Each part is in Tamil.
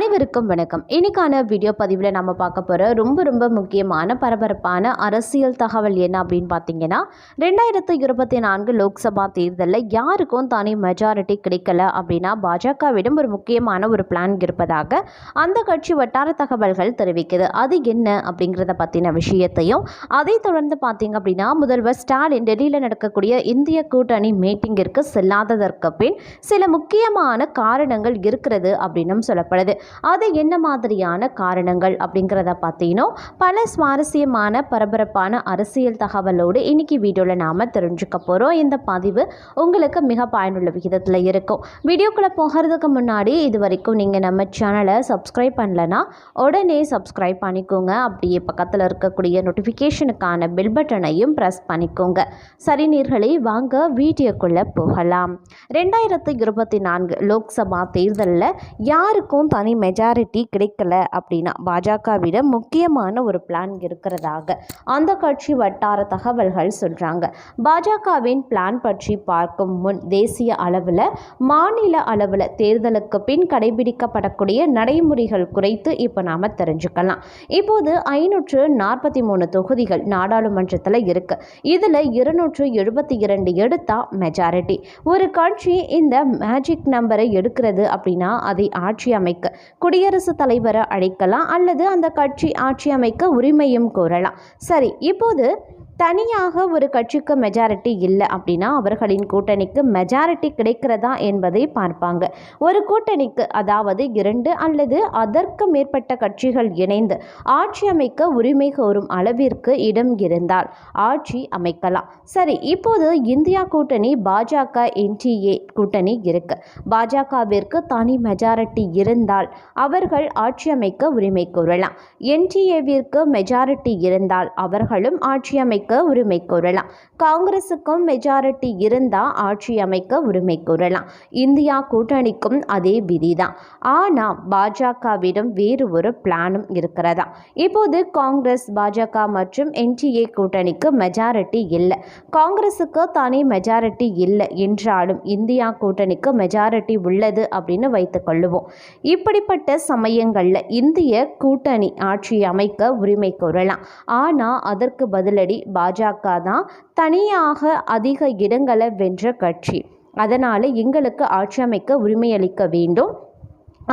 அனைவருக்கும் வணக்கம். இன்னைக்கான வீடியோ பதிவில் நம்ம பார்க்க போகிற ரொம்ப ரொம்ப முக்கியமான பரபரப்பான அரசியல் தகவல் என்ன அப்படின்னு பார்த்தீங்கன்னா ரெண்டாயிரத்து இருபத்தி நான்கு லோக்சபா தேர்தலில் யாருக்கும் தனி மெஜாரிட்டி கிடைக்கல அப்படின்னா பாஜகவிடம் ஒரு முக்கியமான ஒரு பிளான் இருப்பதாக அந்த கட்சி வட்டார தகவல்கள் தெரிவிக்குது. அது என்ன அப்படிங்கிறத பற்றின விஷயத்தையும் அதை தொடர்ந்து பார்த்தீங்க அப்படின்னா முதல்வர் ஸ்டாலின் டெல்லியில் நடக்கக்கூடிய இந்திய கூட்டணி மீட்டிங்கிற்கு செல்லாததற்கு பின் சில முக்கியமான காரணங்கள் இருக்கிறது அப்படின்னும் சொல்லப்படுது. அது என்ன மாதிரியான காரணங்கள் அப்படிங்கிறத பார்த்தீங்கன்னா பல சுவாரஸ்யமான பரபரப்பான அரசியல் தகவலோடு இன்னைக்கு வீடியோவில் நாம் தெரிஞ்சுக்க போகிறோம் இந்த பதிவு உங்களுக்கு மிக பயனுள்ள விகிதத்தில் இருக்கும். வீடியோக்குள்ளே போகிறதுக்கு முன்னாடி இது வரைக்கும் நீங்கள் நம்ம சேனலை சப்ஸ்கிரைப் பண்ணலனா உடனே சப்ஸ்கிரைப் பண்ணிக்கோங்க. அப்படியே பக்கத்தில் இருக்கக்கூடிய நோட்டிஃபிகேஷனுக்கான பெல் பட்டனையும் ப்ரெஸ் பண்ணிக்கோங்க. சரி நீர்களை வாங்க வீடியோக்குள்ளே போகலாம். ரெண்டாயிரத்து இருபத்தி நான்கு லோக்சபா தேர்தலில் யாருக்கும் தனி மெஜாரிட்டி கிடைக்கல அப்படின்னா பாஜகவிடம் முக்கியமான ஒரு பிளான் இருக்கிறதாக அந்த கட்சி வட்டார தகவல்கள் சொல்கிறாங்க பாஜகவின் பிளான் பற்றி பார்க்கும் முன் தேசிய அளவில் மாநில அளவில் தேர்தலுக்கு பின் கடைபிடிக்கப்படக்கூடிய நடைமுறைகள் குறித்து இப்போ நாம் தெரிஞ்சுக்கலாம். இப்போது ஐநூற்று நாற்பத்தி மூணு தொகுதிகள் நாடாளுமன்றத்தில் இருக்கு. இதில் இருநூற்று எழுபத்தி இரண்டு எடுத்தால் மெஜாரிட்டி ஒரு கட்சி இந்த மேஜிக் நம்பரை எடுக்கிறது அப்படின்னா அதை ஆட்சி அமைக்க குடியரசுத் தலைவரை அழைக்கலாம் அல்லது அந்த கட்சி ஆட்சி அமைக்க உரிமையும் கோரலாம். சரி இப்போது தனியாக ஒரு கட்சிக்கு மெஜாரிட்டி இல்லை அப்படின்னா அவர்களின் கூட்டணிக்கு மெஜாரிட்டி கிடைக்கிறதா என்பதை பார்ப்பாங்க. ஒரு கூட்டணிக்கு அதாவது இரண்டு அல்லது அதற்கு மேற்பட்ட கட்சிகள் இணைந்து ஆட்சி அமைக்க உரிமை கோரும் அளவிற்கு இடம் இருந்தால் ஆட்சி அமைக்கலாம். சரி இப்போது இந்தியா கூட்டணி பாஜக என்டிஏ கூட்டணி இருக்கு. பாஜகவிற்கு தனி மெஜாரிட்டி இருந்தால் அவர்கள் ஆட்சி அமைக்க உரிமை கோரலாம். என்டிஏவிற்கு மெஜாரிட்டி இருந்தால் அவர்களும் ஆட்சி அமைக்க உரிமை கோரலாம். காங்கிரசுக்கும் மெஜாரிட்டி இருந்தால் ஆட்சி அமைக்க உரிமை கோரலாம். இந்தியா கூட்டணிக்கும் அதே விதிதான். ஆனால் பாஜகவிடம் வேறு ஒரு பிளானும் இருக்கிறதா? இப்போது காங்கிரஸ் பாஜக மற்றும் என்டிஏ கூட்டணிக்கு மெஜாரிட்டி இல்லை. காங்கிரஸுக்கு தானே மெஜாரிட்டி இல்லை என்றாலும் இந்தியா கூட்டணிக்கு மெஜாரிட்டி உள்ளது அப்படின்னு வைத்துக்கொள்ளுவோம் இப்படிப்பட்ட சமயங்களில் இந்திய கூட்டணி ஆட்சி அமைக்க உரிமை கோரலாம். ஆனால் அதற்கு பதிலடி பாஜக தான் தனியாக அதிக இடங்களை வென்ற கட்சி. அதனால் எங்களுக்கு ஆட்சி அமைக்க உரிமையளிக்க வேண்டும்.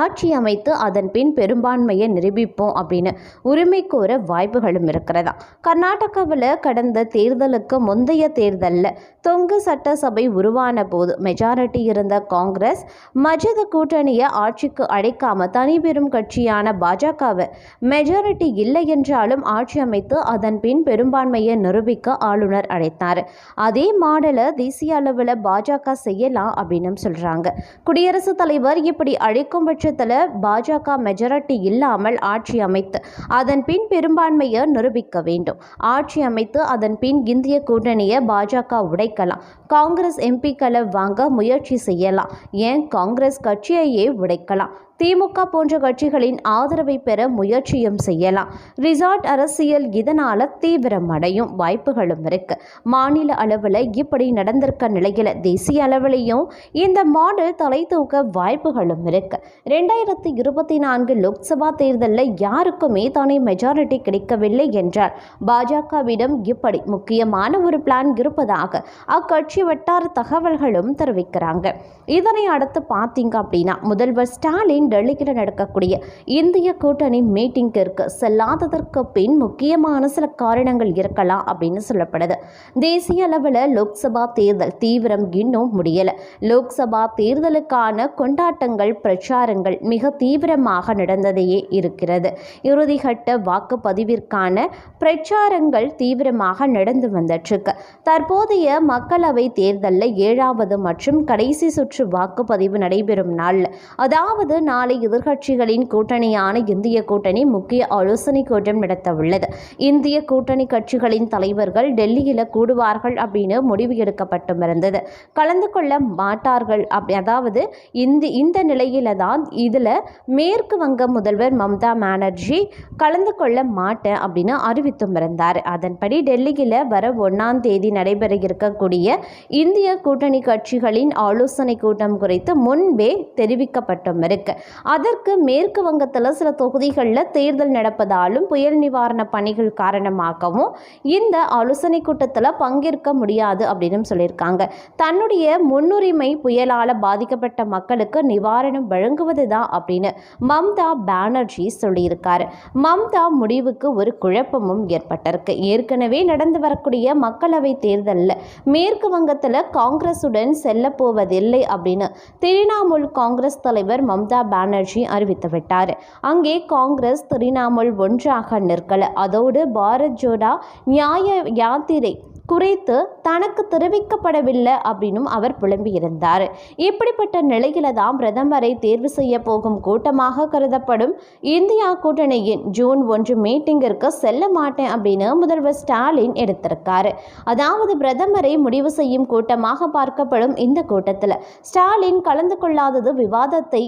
ஆட்சி அமைத்து அதன் பின் பெரும்பான்மையை நிரூபிப்போம் அப்படின்னு உரிமை கோர வாய்ப்புகளும் இருக்கிறதா. கர்நாடகாவில் கடந்த தேர்தலுக்கு முந்தைய தேர்தலில் தொங்கு சட்டசபை உருவான போது மெஜாரிட்டி இருந்த காங்கிரஸ் மஜத கூட்டணியை ஆட்சிக்கு அழைக்காம தனி பெரும் கட்சியான பாஜகவை மெஜாரிட்டி இல்லை என்றாலும் ஆட்சி அமைத்து அதன் பின் பெரும்பான்மையை நிரூபிக்க ஆளுநர் அழைத்தார். அதே மாடலை தேசிய அளவில் பாஜக செய்யலாம் அப்படின்னு சொல்கிறாங்க குடியரசுத் தலைவர் இப்படி அழைக்கும் பட்சத்தில் பாஜக மெஜாரிட்டி இல்லாமல் ஆட்சி அமைத்து அதன் பின் பெரும்பான்மையை நிரூபிக்க வேண்டும். ஆட்சி அமைத்து அதன் பின் இந்திய கூட்டணியை பாஜக உடை உடைக்கலாம் காங்கிரஸ் எம்பிக்களை வாங்க முயற்சி செய்யலாம். ஏன்? காங்கிரஸ் கட்சியையே உடைக்கலாம். திமுக போன்ற கட்சிகளின் ஆதரவை பெற முயற்சியும் செய்யலாம். ரிசார்ட் அரசியல் இதனால் தீவிரமடையும் வாய்ப்புகளும் இருக்கு. மாநில அளவில் இப்படி நடந்திருக்க நிலையில் தேசிய அளவிலையும் இந்த மாடல் தலை தூக்க வாய்ப்புகளும் இருக்கு. ரெண்டாயிரத்தி இருபத்தி நான்கு லோக்சபா தேர்தலில் யாருக்குமே தானே மெஜாரிட்டி கிடைக்கவில்லை என்றார். பாஜகவிடம் இப்படி முக்கியமான ஒரு பிளான் இருப்பதாக அக்கட்சி வட்டார தகவல்களும் தெரிவிக்கிறாங்க. இதனை அடுத்து பார்த்தீங்க அப்படின்னா முதல்வர் ஸ்டாலின் டெல்லியில் நடக்கக்கூடிய இந்திய கூட்டணி மீட்டிங்கிற்கு செல்லாததற்கு பின் முக்கியமான சில காரணங்கள் இருக்கலாம் அப்படின்னு சொல்லப்படுது. தேசிய அளவில் லோக்சபா தேர்தல் தீவிரம் இன்னும் முடியலை. லோக்சபா தேர்தலுக்கான கொண்டாட்டங்கள் பிரச்சாரங்கள் மிக தீவிரமாக நடந்ததையே இருக்கிறது. இறுதிகட்ட வாக்குப்பதிவிற்கான பிரச்சாரங்கள் தீவிரமாக நடந்து வந்துட்டுருக்கு. தற்போதைய மக்களவை தேர்தலில் ஏழாவது மற்றும் கடைசி சுற்று வாக்குப்பதிவு நடைபெறும் நாள் அதாவது நாளை எதிர்கட்சிகளின் கூட்டணியான இந்திய கூட்டணி முக்கிய ஆலோசனை கூட்டம் நடத்த உள்ளது இந்திய கூட்டணி கட்சிகளின் தலைவர்கள் டெல்லியில் கூடுவார்கள் அப்படின்னு முடிவு எடுக்கப்பட்டும் இருந்தது கலந்து கொள்ள மாட்டார்கள் அப்படி அதாவது இந்த இந்த நிலையில தான் இதில் மேற்கு வங்க முதல்வர் மம்தா பானர்ஜி கலந்து கொள்ள மாட்டேன் அப்படின்னு அறிவித்தும் இருந்தார் அதன்படி டெல்லியில் வர ஒன்றாம் தேதி நடைபெற இருக்கக்கூடிய இந்திய கூட்டணி கட்சிகளின் ஆலோசனை கூட்டம் குறித்து முன்பே தெரிவிக்கப்பட்டும் இருக்கு அதற்கு மேற்கு வங்கத்தில் சில தொகுதிகளில் தேர்தல் நடப்பதாலும் புயல் நிவாரண பணிகள் காரணமாகவும் இந்த ஆலோசனை கூட்டத்தில் பங்கேற்க முடியாது அப்படின்னு சொல்லியிருக்காங்க. தன்னுடைய முன்னுரிமை புயலால் பாதிக்கப்பட்ட மக்களுக்கு நிவாரணம் வழங்குவது தான் அப்படின்னு மம்தா பானர்ஜி சொல்லியிருக்காரு. மம்தா முடிவுக்கு ஒரு குழப்பமும் ஏற்பட்டிருக்கு. ஏற்கனவே நடந்து வரக்கூடிய மக்களவை தேர்தலில் மேற்கு வங்கத்தில் காங்கிரசுடன் செல்ல போவதில்லை அப்படின்னு திரிணாமுல் காங்கிரஸ் தலைவர் மம்தா பானர்ஜி அறிவித்துவிட்டார். அங்கே காங்கிரஸ் திரிணாமுல் ஒன்றாக நிற்கல. அதோடு பாரத் ஜோடா நியாய யாத்திரை குறித்து தனக்கு தெரிவிக்கப்படவில்லை அப்படின்னும் அவர் புலம்பியிருந்தார். இப்படிப்பட்ட நிலையில தான் பிரதமரை தேர்வு செய்ய போகும் கூட்டமாக கருதப்படும் இந்தியா கூட்டணியின் ஜூன் ஒன்று மீட்டிங்கிற்கு செல்ல மாட்டேன் அப்படின்னு முதல்வர் ஸ்டாலின் எடுத்திருக்காரு. அதாவது பிரதமரை முடிவு செய்யும் கூட்டமாக பார்க்கப்படும் இந்த கூட்டத்தில் ஸ்டாலின் கலந்து கொள்ளாதது விவாதத்தை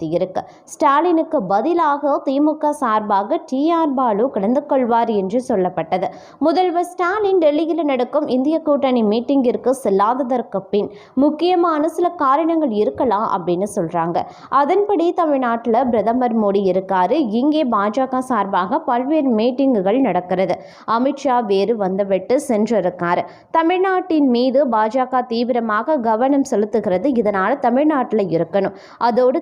ஏற்படுத்தியிருக்கு ஸ்டாலினுக்கு பதிலாக திமுக சார்பாக டி ஆர் பாலு கலந்து கொள்வார் என்று சொல்லப்பட்டது. முதல்வர் ஸ்டாலின் டெல்லியில் நடக்கும் இந்திய கூட்டணி மீட்டிங்கிற்கு செல்லாததற்கு பின் முக்கியமான சில காரணங்கள் இருக்கலாம் அப்படின்னு சொல்றாங்க. அதன்படி தமிழ்நாட்டில் பிரதமர் மோடி இருக்காரு. இங்கே பாஜக சார்பாக பல்வேறு மீட்டிங்குகள் நடக்கிறது. அமித்ஷா வேறு வந்துவிட்டு சென்றிருக்காரு. தமிழ்நாட்டின் மீது பாஜக தீவிரமாக கவனம் செலுத்துகிறது. இதனால தமிழ்நாட்டில் இருக்கணும். அதோடு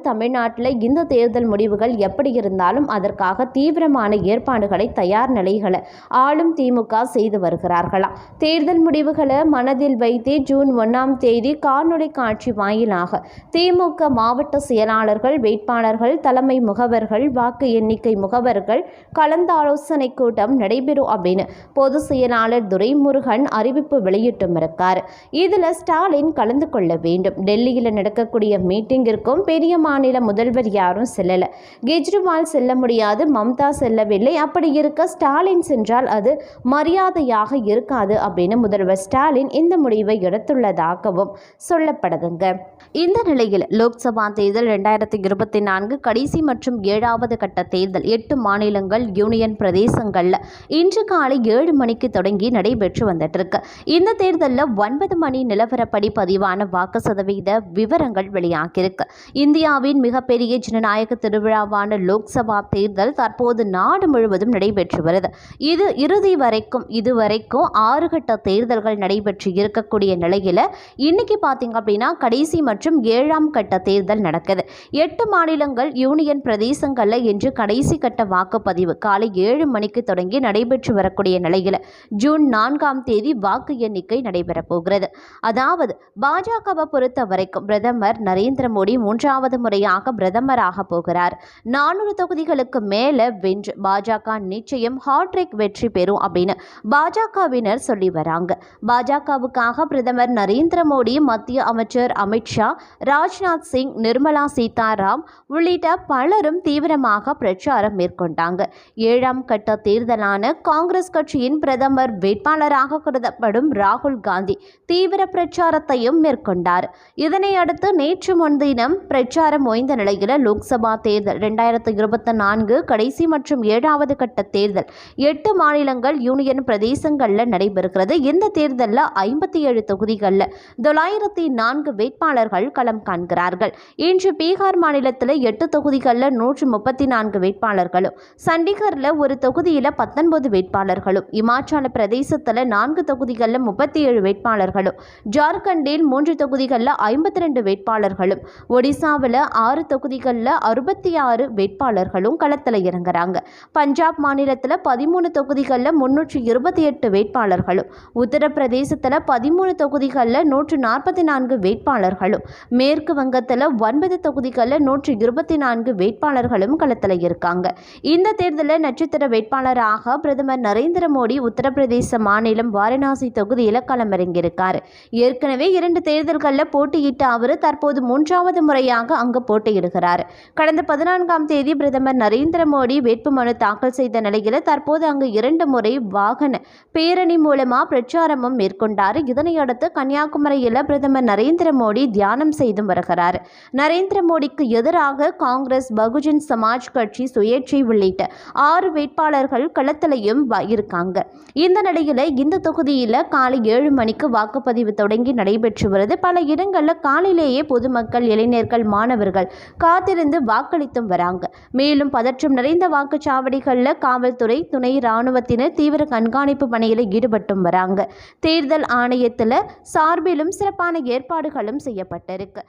தமிழ்நாட்டில் இந்த தேர்தல் முடிவுகள் எப்படி இருந்தாலும் அதற்காக தீவிரமான ஏற்பாடுகளை தயார் நிலைகளை ஆளும் திமுக செய்து வருகிறார்களாம். தேர்தல் முடிவுகளை மனதில் வைத்து ஜூன் ஒன்றாம் தேதி காணொலி காட்சி வாயிலாக திமுக மாவட்ட செயலாளர்கள் வேட்பாளர்கள் தலைமை முகவர்கள் வாக்கு எண்ணிக்கை முகவர்கள் கலந்தாலோசனை கூட்டம் நடைபெறும் அப்படின்னு பொதுச் செயலாளர் துரைமுருகன் அறிவிப்பு வெளியிட்டும் இருக்கார். இதில் ஸ்டாலின் கலந்து கொள்ள வேண்டும். டெல்லியில் நடக்கக்கூடிய மீட்டிங்கிற்கும் பெரிய மாநில முதல்வர் யாரும் செல்லலை. கெஜ்ரிவால் செல்ல முடியாது மம்தா செல்லவில்லை. அப்படி இருக்க ஸ்டாலின் சென்றால் அது மரியாதையாக இருக்காது அப்படின்னு முதல்வர் ஸ்டாலின் இந்த முடிவை எடுத்துள்ளதாகவும் சொல்லப்படுதுங்க. இந்த நிலையில் லோக்சபா தேர்தல் ரெண்டாயிரத்தி இருபத்தி நான்கு கடைசி மற்றும் ஏழாவது கட்ட தேர்தல் எட்டு மாநிலங்கள் யூனியன் பிரதேசங்களில் இன்று காலை ஏழு மணிக்கு தொடங்கி நடைபெற்று வந்துட்டு இருக்கு இந்த தேர்தலில் ஒன்பது மணி நிலவரப்படி பதிவான வாக்கு சதவீத விவரங்கள் வெளியாகியிருக்கு. இந்தியாவின் பெரிய ஜனநாயக திருவிழாவான லோக்சபா தேர்தல் தற்போது நாடு முழுவதும் நடைபெற்று வருது. இது இறுதி வரைக்கும் இதுவரைக்கும் ஆறு கட்ட தேர்தல்கள் நடைபெற்று இருக்கக்கூடிய நிலையில் இன்னைக்கு பார்த்தீங்க அப்படின்னா கடைசி மற்றும் ஏழாம் கட்ட தேர்தல் நடக்குது. எட்டு மாநிலங்கள் யூனியன் பிரதேசங்களில் இன்று கடைசி கட்ட வாக்குப்பதிவு காலை ஏழு மணிக்கு தொடங்கி நடைபெற்று வரக்கூடிய நிலையில் ஜூன் நான்காம் தேதி வாக்கு எண்ணிக்கை நடைபெறப் போகிறது. அதாவது பாஜகவை பொறுத்த வரைக்கும் பிரதமர் நரேந்திர மோடி மூன்றாவது முறையாக பிரதமராக போகிறார். நானூறு தொகுதிகளுக்கு மேலே வென்று பாஜக நிச்சயம் ஹாட்ரிக் வெற்றி பெறும் அப்படின்னு பாஜகவினர் சொல்லி வராங்க. பாஜகவுக்காக பிரதமர் நரேந்திர மோடி மத்திய அமைச்சர் அமித்ஷா ராஜ்நாத் சிங் நிர்மலா சீதாராம் உள்ளிட்ட பலரும் தீவிரமாக பிரச்சாரம் மேற்கொண்டாங்க. ஏழாம் கட்ட தேர்தலான காங்கிரஸ் கட்சியின் பிரதமர் வேட்பாளராக கருதப்படும் ராகுல் காந்தி தீவிர பிரச்சாரத்தையும் மேற்கொண்டார். இதனை அடுத்து நேற்று முன்தினம் பிரச்சாரம் ஓய்ந்த நிலையில் லோக்சபா தேர்தல் ரெண்டாயிரத்து இருபத்தி நான்கு கடைசி மற்றும் ஏழாவது கட்ட தேர்தல். எட்டு மாநிலங்கள் யூனியன் பிரதேசங்களில் நடைபெறுகிறது. இந்த தேர்தலில் ஐம்பத்தி ஏழு தொகுதிகளில் தொள்ளாயிரத்தி நான்கு வேட்பாளர்கள் களம் காண்கிறார்கள். இன்று பீகார் மாநிலத்தில் எட்டு தொகுதிகளில் நூற்று முப்பத்தி நான்கு வேட்பாளர்களும் சண்டிகரில் ஒரு தொகுதியில் பத்தொன்பது வேட்பாளர்களும் இமாச்சல பிரதேசத்தில் நான்கு தொகுதிகளில் முப்பத்தி ஏழு வேட்பாளர்களும் ஜார்க்கண்டில் மூன்று தொகுதிகளில் ஐம்பத்தி ரெண்டு வேட்பாளர்களும் ஒடிசாவில் ஆறு தொகுதிகளில் அறுபத்தி ஆறு வேட்பாளர்களும் களத்தில் இறங்குறாங்க. பஞ்சாப் மாநிலத்தில் பதிமூணு தொகுதிகளில் முன்னூற்றி இருபத்தி எட்டு வேட்பாளர்களும் உத்தரப்பிரதேசத்தில் பதிமூணு தொகுதிகளில் நூற்று நாற்பத்தி நான்கு வேட்பாளர்களும் மேற்கு வங்கத்தில் ஒன்பது தொகுதிகளில் நூற்றி இருபத்தி நான்கு வேட்பாளர்களும் களத்தில் இருக்காங்க. இந்த தேர்தலில் நட்சத்திர வேட்பாளராக பிரதமர் நரேந்திர மோடி உத்தரப்பிரதேச மாநிலம் வாரணாசி தொகுதியில் களமிறங்கியிருக்கார். ஏற்கனவே இரண்டு தேர்தல்களில் போட்டியிட்ட அவர் தற்போது மூன்றாவது முறையாக அங்கு போட்டியிடுகிறார் கடந்த பதினான்காம் தேதி பிரதமர் நரேந்திர மோடி வேட்புமனு தாக்கல் செய்த நிலையில் தற்போது அங்கு இரண்டு முறை வாகன பேரணி மூலமாக பிரச்சாரமும் மேற்கொண்டார். இதனையடுத்து கன்னியாகுமரியில் பிரதமர் நரேந்திர மோடி தியானம் செய்து வருகிறார். நரேந்திர மோடிக்கு எதிராக காங்கிரஸ் பகுஜன் சமாஜ் கட்சி சுயேட்சை உள்ளிட்ட ஆறு வேட்பாளர்கள் களத்திலையும் இருக்காங்க. இந்த நிலையில் இந்த தொகுதியில் காலை ஏழு மணிக்கு வாக்குப்பதிவு தொடங்கி நடைபெற்று வருது. பல இடங்களில் காலையிலேயே பொதுமக்கள் இளைஞர்கள் மாணவர்கள் காத்திருந்து வாக்களித்தும் வராங்க. மேலும் பதற்றம் நிறைந்த வாக்குச்சாவடிகளில் காவல்துறை துணை இராணுவத்தினர் தீவிர கண்காணிப்பு பணியில் ஈடுபட்டும் வராங்க. தேர்தல் ஆணையத்தில் சார்பிலும் சிறப்பான ஏற்பாடுகளும் செய்யப்பட்டிருக்கு.